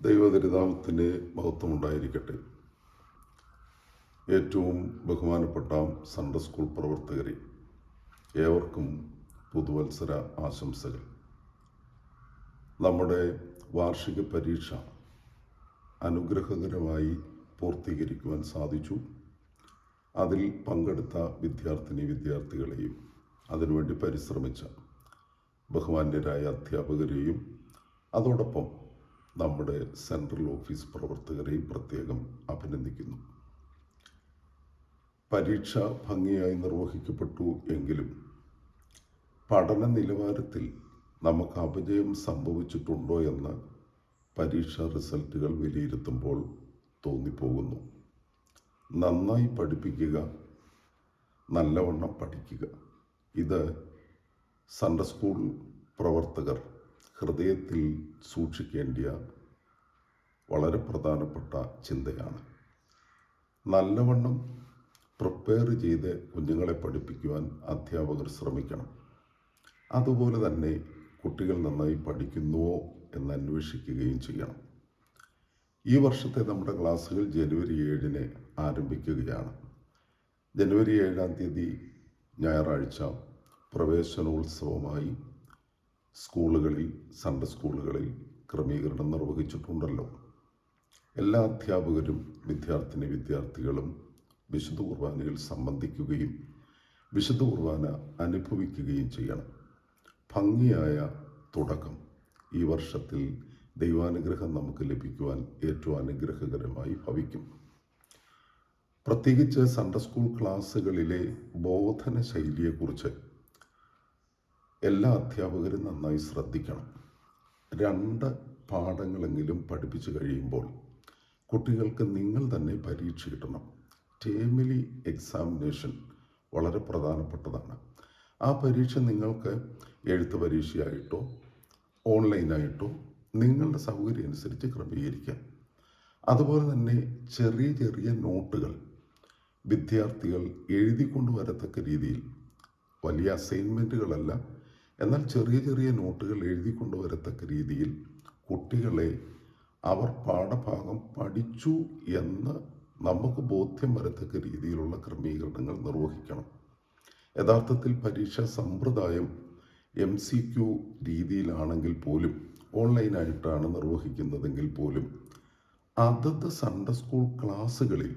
ദൈവദരിതാമത്തിന് മഹത്വമുണ്ടായിരിക്കട്ടെ. ഏറ്റവും ബഹുമാനപ്പെട്ട Sunday school പ്രവർത്തകരെ ഏവർക്കും പുതുവത്സര ആശംസകൾ. നമ്മുടെ വാർഷിക പരീക്ഷ അനുഗ്രഹകരമായി പൂർത്തീകരിക്കുവാൻ സാധിച്ചു. അതിൽ പങ്കെടുത്ത വിദ്യാർത്ഥിനി വിദ്യാർത്ഥികളെയും അതിനുവേണ്ടി പരിശ്രമിച്ച ബഹുമാന്യരായ അധ്യാപകരെയും അതോടൊപ്പം നമ്മുടെ സെൻട്രൽ ഓഫീസ് പ്രവർത്തകരെയും പ്രത്യേകം അഭിനന്ദിക്കുന്നു. പരീക്ഷ ഭംഗിയായി നിർവഹിക്കപ്പെട്ടു എങ്കിലും പഠന നിലവാരത്തിൽ നമുക്ക് അപജയം സംഭവിച്ചിട്ടുണ്ടോ എന്ന് പരീക്ഷാ റിസൾട്ടുകൾ വിലയിരുത്തുമ്പോൾ തോന്നിപ്പോകുന്നു. നന്നായി പഠിപ്പിക്കുക നല്ലവണ്ണം പഠിക്കുക. ഇത് സൺഡർ സ്കൂൾ പ്രവർത്തകർ ഹൃദയത്തിൽ സൂക്ഷിക്കേണ്ടിയ വളരെ പ്രധാനപ്പെട്ട ചിന്തയാണ്. നല്ലവണ്ണം പ്രിപ്പയർ ചെയ്ത് കുഞ്ഞുങ്ങളെ പഠിപ്പിക്കുവാൻ അധ്യാപകർ ശ്രമിക്കണം. അതുപോലെ തന്നെ കുട്ടികൾ നന്നായി പഠിക്കുന്നുവോ എന്ന് അന്വേഷിക്കുകയും ചെയ്യണം. ഈ വർഷത്തെ നമ്മുടെ ക്ലാസ്സുകൾ ജനുവരി ഏഴിന് ആരംഭിക്കുകയാണ്. ജനുവരി ഏഴാം തീയതി ഞായറാഴ്ച പ്രവേശനോത്സവമായി സ്കൂളുകളിൽ സൺഡേ സ്കൂളുകളിൽ ക്രമീകരണം നിർവഹിച്ചിട്ടുണ്ടല്ലോ. എല്ലാ അധ്യാപകരും വിദ്യാർത്ഥിനി വിദ്യാർത്ഥികളും വിശുദ്ധ കുർബാനയിൽ സംബന്ധിക്കുകയും വിശുദ്ധ കുർബാന അനുഭവിക്കുകയും ചെയ്യണം. ഭംഗിയായ തുടക്കം. ഈ വർഷത്തിൽ ദൈവാനുഗ്രഹം നമുക്ക് ലഭിക്കുവാൻ ഏറ്റവും അനുഗ്രഹകരമായി ഭവിക്കും. പ്രത്യേകിച്ച് സൺഡേ സ്കൂൾ ക്ലാസ്സുകളിലെ ബോധന ശൈലിയെക്കുറിച്ച് എല്ലാ അധ്യാപകരും നന്നായി ശ്രദ്ധിക്കണം. രണ്ട് പാഠങ്ങളെങ്കിലും പഠിപ്പിച്ചു കഴിയുമ്പോൾ കുട്ടികൾക്ക് നിങ്ങൾ തന്നെ പരീക്ഷ കിട്ടണം. ടേമിലി എക്സാമിനേഷൻ വളരെ പ്രധാനപ്പെട്ടതാണ്. ആ പരീക്ഷ നിങ്ങൾക്ക് എഴുത്ത് പരീക്ഷയായിട്ടോ ഓൺലൈനായിട്ടോ നിങ്ങളുടെ സൗകര്യം അനുസരിച്ച് ക്രമീകരിക്കാം. അതുപോലെ തന്നെ ചെറിയ ചെറിയ നോട്ടുകൾ വിദ്യാർത്ഥികൾ എഴുതിക്കൊണ്ടു വരത്തക്ക രീതിയിൽ വലിയ അസൈൻമെന്റുകളല്ല എന്നാൽ ചെറിയ ചെറിയ നോട്ടുകൾ എഴുതി കൊണ്ടുവരത്തക്ക രീതിയിൽ കുട്ടികളെ അവർ പാഠഭാഗം പഠിച്ചു എന്ന് നമുക്ക് ബോധ്യം വരത്തക്ക രീതിയിലുള്ള ക്രമീകരണങ്ങൾ നിർവഹിക്കണം. യഥാർത്ഥത്തിൽ പരീക്ഷാ സമ്പ്രദായം എം സി ക്യു രീതിയിലാണെങ്കിൽ പോലും ഓൺലൈനായിട്ടാണ് നിർവഹിക്കുന്നതെങ്കിൽ പോലും അതത് സൺഡേ സ്കൂൾ ക്ലാസ്സുകളിൽ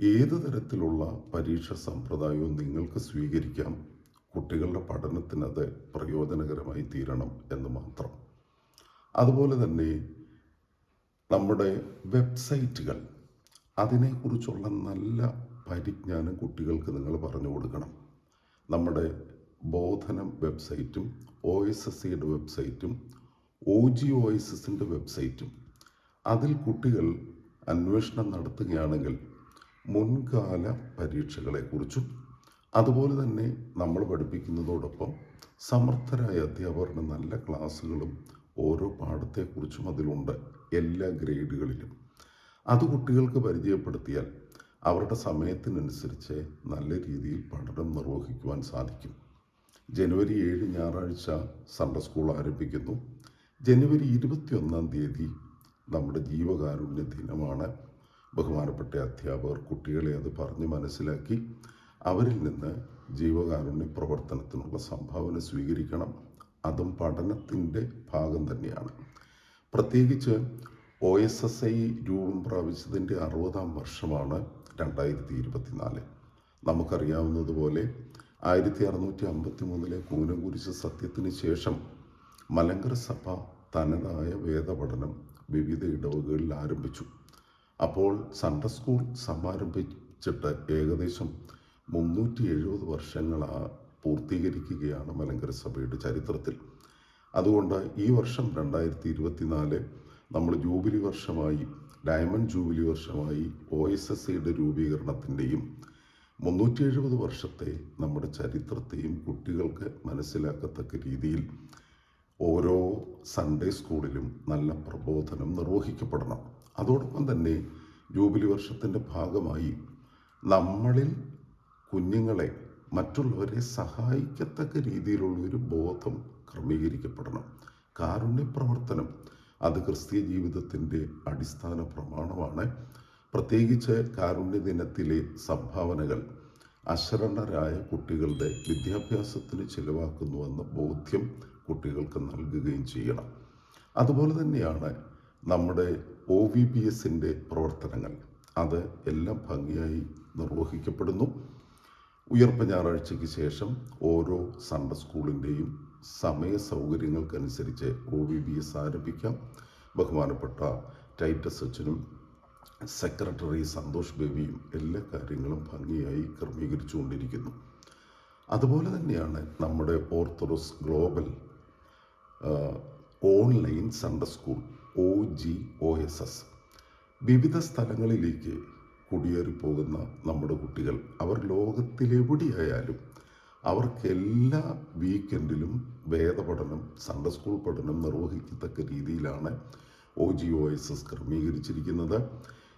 ഏത് തരത്തിലുള്ള പരീക്ഷ സമ്പ്രദായവും നിങ്ങൾക്ക് സ്വീകരിക്കാം? കുട്ടികളുടെ പഠനത്തിന് അത് പ്രയോജനകരമായി തീരണം എന്ന് മാത്രം. അതുപോലെ തന്നെ നമ്മുടെ വെബ്സൈറ്റുകൾ അതിനെക്കുറിച്ചുള്ള നല്ല പരിജ്ഞാനം കുട്ടികൾക്ക് നിങ്ങൾ പറഞ്ഞു കൊടുക്കണം. നമ്മുടെ ബോധനം വെബ്സൈറ്റും ഒ എസ് എസ് സിയുടെ വെബ്സൈറ്റും ഒ ജി ഒ എസ് എസിന്റെ വെബ്സൈറ്റും. അതിൽ കുട്ടികൾ അന്വേഷണം നടത്തുകയാണെങ്കിൽ മുൻകാല പരീക്ഷകളെക്കുറിച്ചും അതുപോലെ തന്നെ നമ്മൾ പഠിപ്പിക്കുന്നതോടൊപ്പം സമർത്ഥരായ അധ്യാപകരുടെ നല്ല ക്ലാസ്സുകളും ഓരോ പാഠത്തെക്കുറിച്ചും അതിലുണ്ട് എല്ലാ ഗ്രേഡുകളിലും. അത് കുട്ടികൾക്ക് പരിചയപ്പെടുത്തിയാൽ അവരുടെ സമയത്തിനനുസരിച്ച് നല്ല രീതിയിൽ പഠനം നിർവഹിക്കുവാൻ സാധിക്കും. ജനുവരി ഏഴ് ഞായറാഴ്ച സൺഡേ സ്കൂൾ ആരംഭിക്കുന്നു. ജനുവരി ഇരുപത്തിയൊന്നാം തീയതി നമ്മുടെ ജീവകാരുണ്യ ദിനമാണ്. ബഹുമാനപ്പെട്ട അധ്യാപകർ കുട്ടികളെ അത് പറഞ്ഞ് മനസ്സിലാക്കി അവരിൽ നിന്ന് ജീവകാരുണ്യ പ്രവർത്തനത്തിനുള്ള സംഭാവന സ്വീകരിക്കണം. അതും പഠനത്തിന്റെ ഭാഗം തന്നെയാണ്. പ്രത്യേകിച്ച് ഒ എസ് എസ് ഐ രൂപം പ്രാപിച്ചതിന്റെ അറുപതാം വർഷമാണ് രണ്ടായിരത്തി ഇരുപത്തിനാല്. നമുക്കറിയാവുന്നതുപോലെ ആയിരത്തി അറുന്നൂറ്റി അമ്പത്തി മൂന്നിലെ കൂനകുരിശ് സത്യത്തിന് ശേഷം മലങ്കര സഭ തനതായ വേദപഠനം വിവിധ ഇടവുകളിൽ ആരംഭിച്ചു. അപ്പോൾ സൺഡർ സ്കൂൾ സമാരംഭിച്ചിട്ട് ഏകദേശം മുന്നൂറ്റി എഴുപത് വർഷങ്ങളാ പൂർത്തീകരിക്കുകയാണ് മലങ്കര സഭയുടെ ചരിത്രത്തിൽ. അതുകൊണ്ട് ഈ വർഷം രണ്ടായിരത്തി ഇരുപത്തിനാല് നമ്മൾ ജൂബിലി വർഷമായി ഡയമണ്ട് ജൂബിലി വർഷമായി ഒ എസ് എസ് സിയുടെ രൂപീകരണത്തിന്റെയും മുന്നൂറ്റി എഴുപത് വർഷത്തെ നമ്മുടെ ചരിത്രത്തെയും കുട്ടികൾക്ക് മനസ്സിലാക്കത്തക്ക രീതിയിൽ ഓരോ സൺഡേ സ്കൂളിലും നല്ല പ്രബോധനം നിർവഹിക്കപ്പെടണം. അതോടൊപ്പം തന്നെ ജൂബിലി വർഷത്തിന്റെ ഭാഗമായി നമ്മളിൽ കുഞ്ഞുങ്ങളെ മറ്റുള്ളവരെ സഹായിക്കത്തക്ക രീതിയിലുള്ള ഒരു ബോധം ക്രമീകരിക്കപ്പെടണം. കാരുണ്യ പ്രവർത്തനം അത് ക്രിസ്തീയ ജീവിതത്തിന്റെ അടിസ്ഥാന പ്രമാണമാണ്. പ്രത്യേകിച്ച് കാരുണ്യ ദിനത്തിലെ സംഭാവനകൾ അശരണരായ കുട്ടികളുടെ വിദ്യാഭ്യാസത്തിന് ചിലവാക്കുന്നുവെന്ന ബോധ്യം കുട്ടികൾക്ക് നൽകുകയും ചെയ്യണം. അതുപോലെ തന്നെയാണ് നമ്മുടെ ഒ വി ബി എസിന്റെ പ്രവർത്തനങ്ങൾ. അത് എല്ലാം ഭംഗിയായി നിർവഹിക്കപ്പെടുന്നു. ഉയർപ്പ് ഞായറാഴ്ചയ്ക്ക് ശേഷം ഓരോ സൺഡേ സ്കൂളിന്റെയും സമയ സൗകര്യങ്ങൾക്കനുസരിച്ച് ഒ വി ബി എസ് ആരംഭിക്കാം. ബഹുമാനപ്പെട്ട ടൈറ്റസ് അച്ഛനും സെക്രട്ടറി സന്തോഷ് ബേബിയും എല്ലാ കാര്യങ്ങളും ഭംഗിയായി ക്രമീകരിച്ചുകൊണ്ടിരിക്കുന്നു. അതുപോലെ തന്നെയാണ് നമ്മുടെ Orthodox global online Sunday school O G O S S വിവിധ സ്ഥലങ്ങളിലേക്ക് കുടിയേറിപ്പോകുന്ന നമ്മുടെ കുട്ടികൾ. അവർ ലോകത്തിലെവിടെയായാലും അവർക്ക് എല്ലാ വീക്കെൻഡിലും വേദപഠനം സൺഡേ സ്കൂൾ പഠനം നിർവഹിക്കത്തക്ക രീതിയിലാണ് O G O S S ക്രമീകരിച്ചിരിക്കുന്നത്.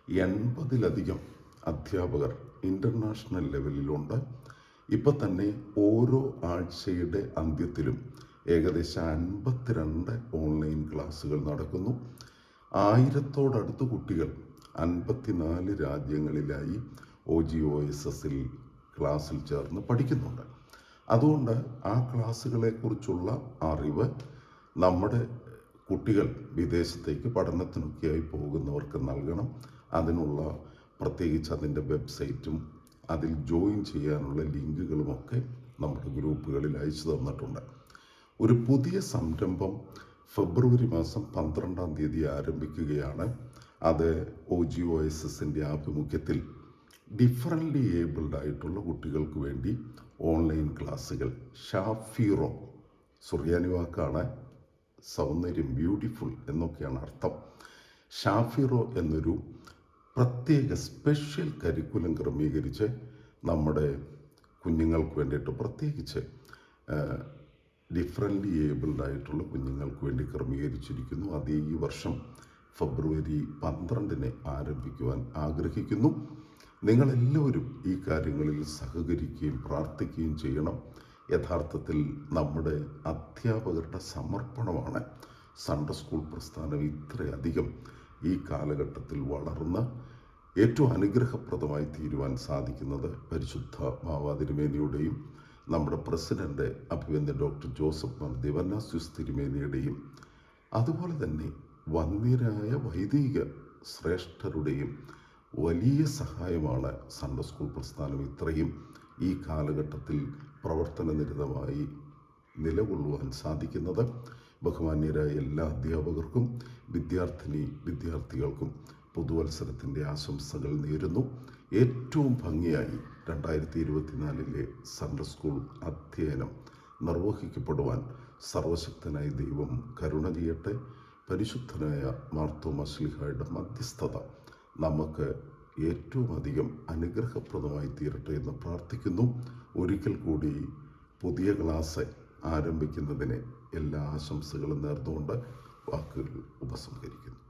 എൺപതിലധികം അധ്യാപകർ ഇന്റർനാഷണൽ ലെവലിലുണ്ട് ഇപ്പം തന്നെ ഓരോ ആഴ്ചയുടെ അന്ത്യത്തിലും ഏകദേശം അൻപത്തിരണ്ട് ഓൺലൈൻ ക്ലാസ്സുകൾ നടക്കുന്നു. ആയിരത്തോടടുത്ത് കുട്ടികൾ അൻപത്തിനാല് രാജ്യങ്ങളിലായി ഒ ജി ഒ എസ് എസിൽ ക്ലാസ്സിൽ ചേർന്ന് പഠിക്കുന്നുണ്ട്. അതുകൊണ്ട് ആ ക്ലാസ്സുകളെക്കുറിച്ചുള്ള അറിവ് നമ്മുടെ കുട്ടികൾ വിദേശത്തേക്ക് പഠനത്തിനൊക്കെയായി പോകുന്നവർക്ക് നൽകണം. അതിനുള്ള പ്രത്യേകിച്ച് അതിന്റെ വെബ്സൈറ്റും അതിൽ ജോയിൻ ചെയ്യാനുള്ള ലിങ്കുകളുമൊക്കെ നമ്മുടെ ഗ്രൂപ്പുകളിൽ അയച്ചു തന്നിട്ടുണ്ട്. ഒരു പുതിയ സംരംഭം ഫെബ്രുവരി മാസം പന്ത്രണ്ടാം തീയതി ആരംഭിക്കുകയാണ്. അത് ഒ ജി ഒ എസ് എസിന്റെ ആഭിമുഖ്യത്തിൽ ഡിഫറന്റ്ലി ഏബിൾഡ് ആയിട്ടുള്ള കുട്ടികൾക്ക് വേണ്ടി ഓൺലൈൻ ക്ലാസ്സുകൾ. ഷാഫീറോ. സുറിയാനി വാക്കാണ്. സൗന്ദര്യം ബ്യൂട്ടിഫുൾ എന്നൊക്കെയാണ് അർത്ഥം. ഷാഫിറോ എന്നൊരു പ്രത്യേക സ്പെഷ്യൽ കരിക്കുലം ക്രമീകരിച്ച് നമ്മുടെ കുഞ്ഞുങ്ങൾക്ക് വേണ്ടിയിട്ട് പ്രത്യേകിച്ച് ഡിഫറന്റ്ലി ഏബിൾഡ് ആയിട്ടുള്ള കുഞ്ഞുങ്ങൾക്ക് വേണ്ടി ക്രമീകരിച്ചിരിക്കുന്നു. അത് ഈ വർഷം ഫെബ്രുവരി പന്ത്രണ്ടിന് ആരംഭിക്കുവാൻ ആഗ്രഹിക്കുന്നു. നിങ്ങളെല്ലാവരും ഈ കാര്യങ്ങളിൽ സഹകരിക്കുകയും പ്രാർത്ഥിക്കുകയും ചെയ്യണം. യഥാർത്ഥത്തിൽ നമ്മുടെ അധ്യാപകരുടെ സമർപ്പണമാണ്. സൺഡേ സ്കൂൾ പ്രസ്ഥാനം ഇത്രയധികം ഈ കാലഘട്ടത്തിൽ വളർന്ന് ഏറ്റവും അനുഗ്രഹപ്രദമായി തീരുവാൻ സാധിക്കുന്നത് പരിശുദ്ധ മാവാതിരുമേനിയുടെയും നമ്മുടെ പ്രസിഡന്റ് അഭിവന്ദ്യ ഡോക്ടർ ജോസഫ് മാർ ദിവന്നാസ്യുസ് തിരുമേനിയുടെയും അതുപോലെ തന്നെ വന്യരായ വൈദിക ശ്രേഷ്ഠരുടെയും വലിയ സഹായമാണ് സൺഡേ സ്കൂൾ പ്രസ്ഥാനം ഇത്രയും ഈ കാലഘട്ടത്തിൽ പ്രവർത്തനനിരതമായി നിലകൊള്ളുവാൻ സാധിക്കുന്നത്. ബഹുമാന്യരായ എല്ലാ അധ്യാപകർക്കും വിദ്യാർത്ഥിനി വിദ്യാർത്ഥികൾക്കും പുതുവത്സരത്തിന്റെ ആശംസകൾ നേരുന്നു. ഏറ്റവും ഭംഗിയായി രണ്ടായിരത്തി ഇരുപത്തിനാലിലെ സൺഡേ സ്കൂൾ അധ്യയനം നിർവഹിക്കപ്പെടുവാൻ സർവശക്തനായ ദൈവം കരുണ ചെയ്യട്ടെ. പരിശുദ്ധനായ മാർത്തോമസ്ലിഹയുടെ മധ്യസ്ഥത നമുക്ക് ഏറ്റവും അധികം അനുഗ്രഹപ്രദമായി തീരട്ടെ എന്ന് പ്രാർത്ഥിക്കുന്നു. ഒരിക്കൽ കൂടി പുതിയ ക്ലാസ് ആരംഭിക്കുന്നതിന് എല്ലാ ആശംസകളും നേർന്നുകൊണ്ട് വാക്കുകൾ ഉപസംഹരിക്കുന്നു.